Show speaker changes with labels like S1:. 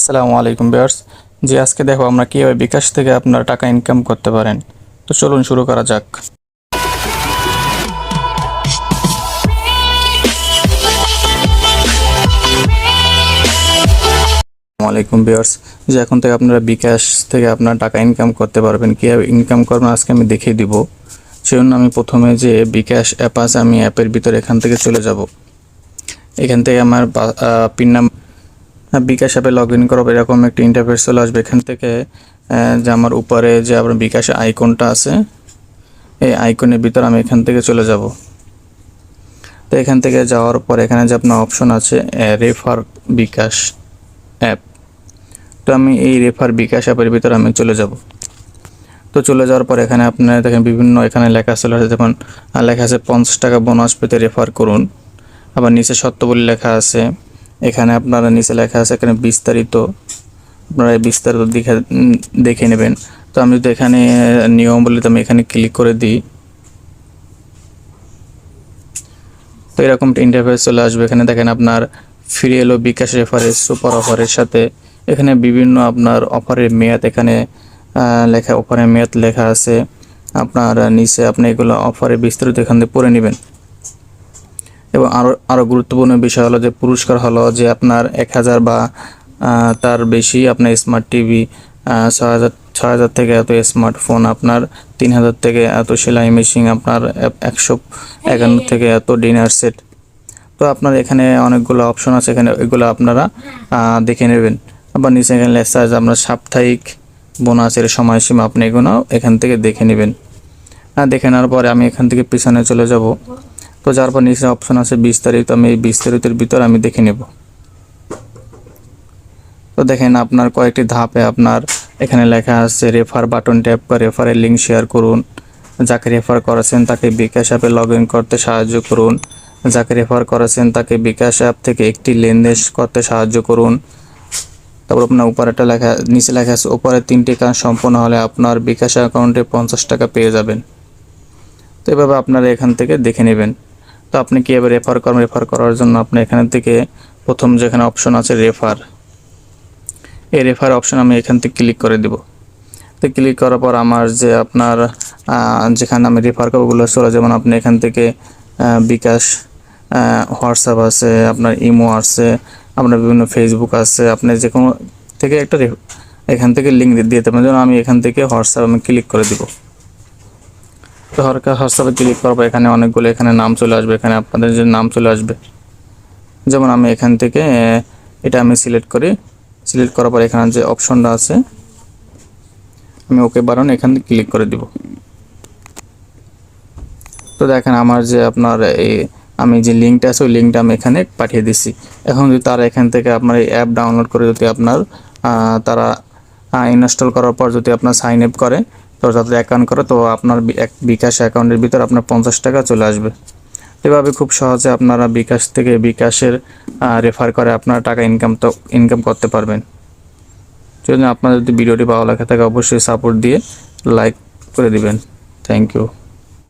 S1: আসসালামু আলাইকুম বিয়ার্স জি, আজকে দেখো আমরা কীভাবে বিকাশ থেকে আপনার টাকা ইনকাম করতে পারেন। তো চলুন শুরু করা যাক। আলাইকুম বিয়ার্স যে এখন থেকে আপনারা বিকাশ থেকে আপনার টাকা ইনকাম করতে পারবেন। কীভাবে ইনকাম করবেন আজকে আমি দেখিয়ে দিব। সেজন্য আমি প্রথমে যে বিকাশ অ্যাপ আছে, আমি অ্যাপের ভিতরে এখান থেকে চলে যাব। এখান থেকে আমার পিন নাম্বার বিকাশ অ্যাপে লগ ইন করব এরকম একটি ইন্টারফেস চলে আসবে। এখান থেকে যে আমার উপরে যে আপনার বিকাশ আইকনটা আছে, এই আইকনের ভিতর আমি এখান থেকে চলে যাব। তো এখান থেকে যাওয়ার পর এখানে যে আপনার অপশন আছে রেফার বিকাশ অ্যাপ তো আমি এই রেফার বিকাশ অ্যাপের ভিতর আমি চলে যাব। তো চলে যাওয়ার পর এখানে আপনার দেখেন বিভিন্ন এখানে লেখা চলে আসে যেমন লেখা আছে পঞ্চাশ টাকা বোনাস পেতে রেফার করুন। আবার নিচে সত্য বলে লেখা আছে এখানে আপনারা নিচে লেখা আছে, এখানে বিস্তারিত, আপনারা বিস্তারিত দেখে দেখে নেবেন। তো আমি যদি এখানে নিয়ম বলি, তো আমি এখানে ক্লিক করে দিই। তো এরকম ইন্টারফেস চলে আসবে। এখানে দেখেন আপনার ফ্রি এলো বিকাশ রেফারেন্স সুপার অফারের সাথে। এখানে বিভিন্ন আপনার অফারের মেয়াদ এখানে লেখা অফারের মেয়াদ লেখা আছে। আপনার নিচে আপনি এগুলো অফারে বিস্তারিত এখান থেকে পড়ে নেবেন। এবং আরও আরও গুরুত্বপূর্ণ বিষয় হলো যে পুরস্কার হলো যে আপনার এক হাজার বা তার বেশি আপনার স্মার্ট টিভি ছয় হাজার ছয় হাজার থেকে এত স্মার্টফোন আপনার তিন হাজার থেকে এত সেলাই মেশিন আপনার একশো একান্ন থেকে এত ডিনার সেট তো আপনার এখানে অনেকগুলো অপশন আছে এখানে এগুলো আপনারা দেখে নেবেন। আবার নিচে এখানে লেখা আছে আপনার সাপ্তাহিক বোনাসের সময়সীমা আপনি এগুলো এখান থেকে দেখে নেবেন। হ্যাঁ দেখে নেওয়ার পরে আমি এখান থেকে পিছনে চলে যাব। তো যার পর নিচে অপশন আছে বিস্তারিত আমি এই বিস্তারিতের ভিতর আমি দেখে নেব। তো দেখেন আপনার কয়েকটি ধাপে আপনার এখানে লেখা আছে রেফার বাটন ট্যাপ করে রেফারের লিঙ্ক শেয়ার করুন। যাকে রেফার করেছেন তাকে বিকাশ অ্যাপে লগ ইন করতে সাহায্য করুন। যাকে রেফার করেছেন তাকে বিকাশ অ্যাপ থেকে একটি লেনদেন করতে সাহায্য করুন। তারপর আপনার উপরেটা লেখা, নিচে লেখা আছে, উপরে তিনটি কাজ সম্পন্ন হলে আপনার বিকাশ অ্যাকাউন্টে পঞ্চাশ টাকা পেয়ে যাবেন। তো এভাবে আপনারা এখান থেকে দেখে নেবেন। তো আপনি কীভাবে রেফার করেন রেফার করার জন্য আপনি এখান থেকে প্রথম যেখানে অপশন আছে রেফার এই রেফার অপশন আমি এখান থেকে ক্লিক করে দেব। তো ক্লিক করার পর আমার যে আপনার যেখানে আমি রেফার করব ওগুলো চলে যেমন আপনি এখান থেকে বিকাশ হোয়াটসঅ্যাপ আছে, আপনার ইমো আছে, আপনার বিভিন্ন ফেসবুক আছে, আপনি যে কোনো থেকে একটা এখান থেকে লিঙ্ক দিয়ে দেবেন। যেমন আমি এখান থেকে হোয়াটসঅ্যাপ আমি ক্লিক করে দিব। তো হোয়াটসঅ্যাপে ক্লিক পর এখানে অনেকগুলো, এখানে নাম চলে আসবে, এখানে আপনাদের যে নাম চলে আসবে। যেমন আমি এখান থেকে এটা আমি সিলেক্ট করি। সিলেক্ট করার পর এখানে যে অপশনটা আছে, আমি ওকে বারণ এখান থেকে ক্লিক করে দিব। তো দেখেন আমার যে আপনার এই আমি যে লিঙ্কটা আছে, ওই লিঙ্কটা আমি এখানে পাঠিয়ে দিচ্ছি এখন যদি তারা এখান থেকে আপনার এই অ্যাপ ডাউনলোড করে, যদি আপনার তারা ইনস্টল করার পর যদি আপনার সাইন আপ করে তো যাতে অ্যাকাউন্ট করে, তো আপনার এক বিকাশ অ্যাকাউন্টের ভিতর আপনার পঞ্চাশ টাকা চলে আসবে। এভাবে খুব সহজে আপনারা বিকাশ থেকে বিকাশের রেফার করে আপনারা টাকা ইনকাম তো ইনকাম করতে পারবেন। যদি আপনার যদি ভিডিওটি ভালো লাগে থাকে অবশ্যই সাপোর্ট দিয়ে লাইক করে দিবেন। Thank you